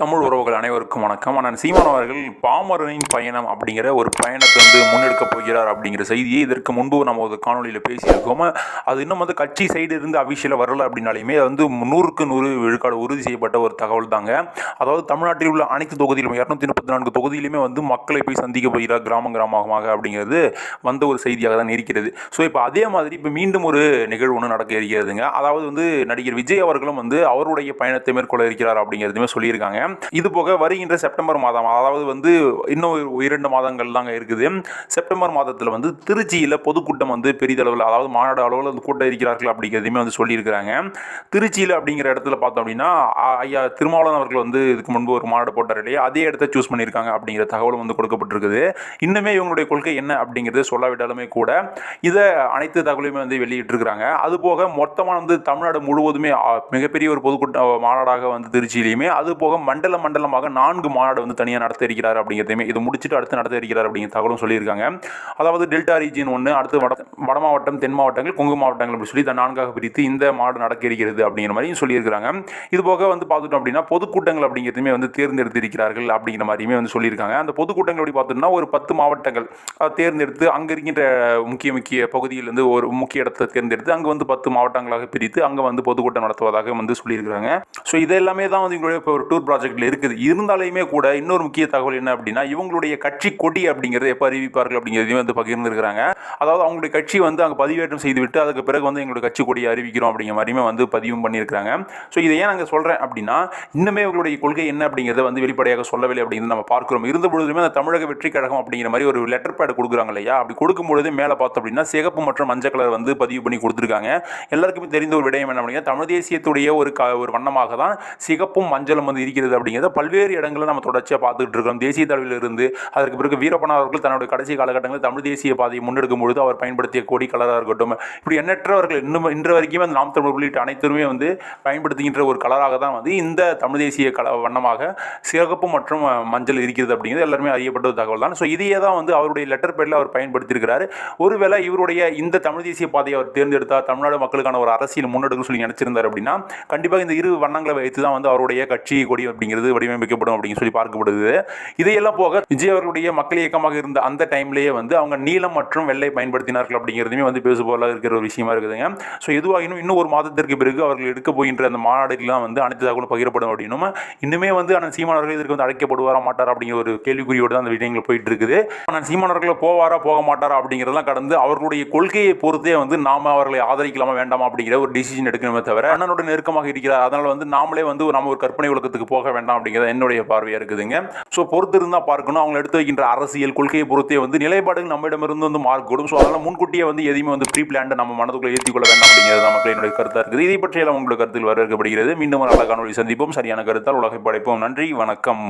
தமிழ் உறவுகள் அனைவருக்கும் வணக்கம். அண்ணன் சீமான் அவர்கள் பாமரனின் பயணம் அப்படிங்கிற ஒரு பயணத்தை வந்து முன்னெடுக்க போகிறார் அப்படிங்கிற செய்தியை இதற்கு முன்பு நம்ம ஒரு காணொலியில் பேசியிருக்கோம். அது இன்னும் வந்து கட்சி சைடு இருந்து அபிஷியில் வரல அப்படின்னாலுமே அது வந்து நூறுக்கு நூறு விழுக்காடு உறுதி செய்யப்பட்ட ஒரு தகவல் தாங்க. அதாவது தமிழ்நாட்டில் உள்ள அனைத்து தொகுதியிலும் இரநூத்தி முப்பத்தி நான்கு தொகுதியிலுமே வந்து மக்களை போய் சந்திக்க போகிறார் கிராம கிராமமாக அப்படிங்கிறது வந்த ஒரு செய்தியாக தான் இருக்கிறது. ஸோ இப்போ அதே மாதிரி இப்போ மீண்டும் ஒரு நிகழ்வு ஒன்று நடக்க இருக்கிறதுங்க. அதாவது வந்து நடிகர் விஜய் அவர்களும் வந்து அவருடைய பயணத்தை மேற்கொள்ள இருக்கிறார் அப்படிங்கிறதுமே சொல்லியிருக்காங்க. இது போக வருகின்ற செப்டம்பர் மாதம் அதாவது வந்து இன்னும் இரண்டு மாதங்கள் தாங்க இருக்குது. செப்டம்பர் மாதத்தில் வந்து திருச்சியில் பொதுக்கூட்டம் வந்து பெரிதளவில் அதாவது மாநாடு அளவில் வந்து கூட்டம் இருக்கிறார்கள் அப்படிங்கிறதையுமே வந்து சொல்லியிருக்கிறாங்க. திருச்சியில் அப்படிங்கிற இடத்துல பார்த்தோம் அப்படின்னா ஐயா திருமாவளவன் அவர்கள் வந்து இதுக்கு முன்பு ஒரு மாநாடு போட்டார் இல்லையா? அதே இடத்த சூஸ் பண்ணியிருக்காங்க அப்படிங்கிற தகவலும் வந்து கொடுக்கப்பட்டிருக்குது. இன்னுமே இவங்களுடைய கொள்கை என்ன அப்படிங்கிறது சொல்லாவிட்டாலுமே கூட இதை அனைத்து தகவலையுமே வந்து வெளியிட்டிருக்கிறாங்க. அது போக மொத்தமாக வந்து தமிழ்நாடு முழுவதுமே மிகப்பெரிய ஒரு பொதுக்கூட்ட மாநாடாக வந்து திருச்சியிலையுமே அது போக மண்டல மண்டலமாக நான்கு மாநாடு வந்து தனியாக நடத்த இருக்கிறார் அப்படிங்கிறதையுமே இது முடிச்சுட்டு அடுத்து நடத்த இருக்கிறார் அப்படிங்கிற தகவலும் சொல்லியிருக்காங்க. அதாவது டெல்டா ரீஜியன் ஒன்று அடுத்து வட வட மாவட்டம் தென் மாவட்டங்கள் கொங்கு மாவட்டங்கள் அப்படி சொல்லி இந்த நான்காக பிரித்து இந்த மாநாடு நடக்க இருக்கிறது அப்படிங்கிற மாதிரியும் சொல்லியிருக்கிறாங்க. இது போக வந்து பார்த்துட்டோம் அப்படின்னா பொதுக்கூட்டங்கள் அப்படிங்கிறதுமே வந்து தேர்ந்தெடுத்திருக்கிறார்கள் அப்படிங்கிற மாதிரியுமே வந்து சொல்லியிருக்காங்க. அந்த பொதுக்கூட்டங்கள் அப்படி பார்த்தோம்னா ஒரு பத்து மாவட்டங்கள் தேர்ந்தெடுத்து அங்கே இருக்கின்ற முக்கிய முக்கிய பகுதியிலிருந்து ஒரு முக்கிய இடத்தை தேர்ந்தெடுத்து அங்கே வந்து பத்து மாவட்டங்களாக பிரித்து அங்கே வந்து பொதுக்கூட்டம் நடத்துவதாக வந்து சொல்லியிருக்கிறாங்க. ஸோ இதெல்லாமே தான் வந்து இப்போ ஒரு டூர் ப்ராஜெக்டில் இருக்குது. இருந்தாலுமே கூட இன்னொரு முக்கிய தகவல் என்ன அப்படின்னா இவங்களுடைய கட்சி கொடி அப்படிங்கிறத எப்போ அறிவிப்பார்கள் அப்படிங்கிறதையும் வந்து பகிர்ந்துருக்கிறாங்க. அதாவது அவங்களுடைய கட்சி வந்து அங்கே பதிவேற்றம் செய்துவிட்டு அதுக்கு பிறகு வந்து எங்களுடைய கட்சி கொடியை அறிவிக்கிறோம் அப்படிங்கிற மாதிரியுமே வந்து பதிவும் பண்ணியிருக்கிறாங்க. ஸோ இதை ஏன் நாங்கள் சொல்கிறேன் அப்படின்னா இன்னுமே இவங்களுடைய கொள்கை என்ன அப்படிங்கிறத வந்து வெளிப்படையாக சொல்லவில்லை அப்படிங்கிறது நம்ம பார்க்குறோம். இருந்த பொழுதுமே அந்த தமிழக வெற்றி கழகம் அப்படிங்கிற மாதிரி ஒரு லெட்டர் பேட் கொடுக்குறாங்க இல்லையா? அப்படி கொடுக்கும் பொழுது மேலே பார்த்தோம் அப்படின்னா சிகப்பு மற்றும் மஞ்சள் கலர் வந்து பதிவு பண்ணி கொடுத்துருக்காங்க. எல்லாருக்குமே தெரிந்த ஒரு விடயம் என்ன அப்படின்னா தமிழ் தேசியத்துடைய ஒரு க ஒரு வண்ணமாக தான் சிகப்பும் மஞ்சளும் வந்து இருக்கிறது அப்படிங்கிறத பல்வேறு இடங்களில் நம்ம தொடர்ச்சியாக பார்த்துக்கிட்டு இருக்கோம் தேசிய தலைவில் இருந்து அதற்கு பிறகு வீரப்பனார் அவர்கள் தன்னுடைய கடைசி காலகட்டங்களில் தமிழ் தேசிய பாதையை முன்னெடுக்கும் பொழுது அவர் பயன்படுத்திய கொடி கலராக இருக்கட்டும் இப்படி எண்ணற்றவர்கள் இன்னும் இன்று வரைக்கும் அந்த நாம் தமிழ் உள்ளிட்ட அனைத்துமே வந்து பயன்படுத்துகின்ற ஒரு கலராக தான் வந்து இந்த தமிழ் தேசிய கல வண்ணமாக சிகப்பு மற்றும் மஞ்சள் இருக்கிறது அப்படிங்கிறது எல்லாருமே அறியப்பட்ட ஒரு தகவல் தான். ஸோ இதையே தான் வந்து அவருடைய லெட்டர் பேரில் அவர் பயன்படுத்தியிருக்கிறார். ஒருவேளை இவருடைய இந்த தமிழ் தேசிய பாதையை அவர் தேர்ந்தெடுத்தால் தமிழ்நாடு மக்களுக்கான ஒரு அரசியல் முன்னெடுக்க சொல்லி நினைச்சிருந்தார் அப்படின்னா கண்டிப்பாக இந்த இரு வண்ணங்களை வைத்து தான் வந்து அவருடைய கட்சி கொடி அப்படிங்கிறது வடிவமைக்கப்படும் அப்படின்னு சொல்லி பார்க்கப்படுது. இதையெல்லாம் போக விஜய் அவர்களுடைய மக்கள் இயக்கமாக இருந்த அந்த டைம்லேயே வந்து அவங்க நீலம் மற்றும் வெள்ளை பயன்படுத்தினார்கள் அப்படிங்கிறதுமே வந்து பேசுபொருளாக இருக்கிற ஒரு விஷயமா இருக்குதுங்க. ஸோ எதுவாகினும் இன்னும் ஒரு மாதத்திற்கு பிறகு அவர்கள் எடுக்க போகின்ற அந்த மாநாடுகள்லாம் வந்து அனைத்து தகவலும் பகிரப்படும் அப்படின்னும் இன்னுமே வந்து அந்த சீமானவர்கள் இதற்கு வந்து அழைக்கப்படுவாரா மாட்டாரா அப்படிங்கிற ஒரு கேள்விக்குறியோடு தான் அந்த விஷயங்கள் போயிட்டு இருக்குது. ஆனால் சீமானவர்கள் போவாரா போக மாட்டாரா அப்படிங்கிறதெல்லாம் கடந்து அவர்களுடைய கொள்கையை பொறுத்தே வந்து நாம அவர்களை ஆதரிக்கலாமா வேண்டாமா அப்படிங்கிற ஒரு டிசிஷன் எடுக்கணுமே தவிர அண்ணனோட நெருக்கமாக இருக்கிறார். அதனால வந்து நாமளே வந்து நம்ம ஒரு கற்பனை உலகத்துக்கு போக வேண்டாம் அப்படிங்கிறது என்னுடைய பார்வையாக இருக்குதுங்க. ஸோ பொறுத்து இருந்தால் பார்க்கணும். அவங்க எடுத்து வைக்கின்ற அரசியல் கொள்கையை பொறுத்தே வந்து நிலைப்பாடுகள் நம்மிடமிருந்து வந்து மாறுபடும் ஸோ அதனால் முன்கூட்டியே வந்து எதையுமே வந்து ப்ரீ பிளான்ட் நம்ம மனதுக்குள்ள ஏற்றிக் கொள்ள வேண்டாம் அப்படிங்கிறது நமக்கு என்னுடைய கருத்தாக இருக்குது. இதை பற்றியெல்லாம் உங்களுக்கு கருத்தில் வரவேற்கப்படுகிறது. மீண்டும் ஒரு அழகான சந்திப்போம். சரியான கருத்தால் உலகை படைப்போம். நன்றி. வணக்கம்.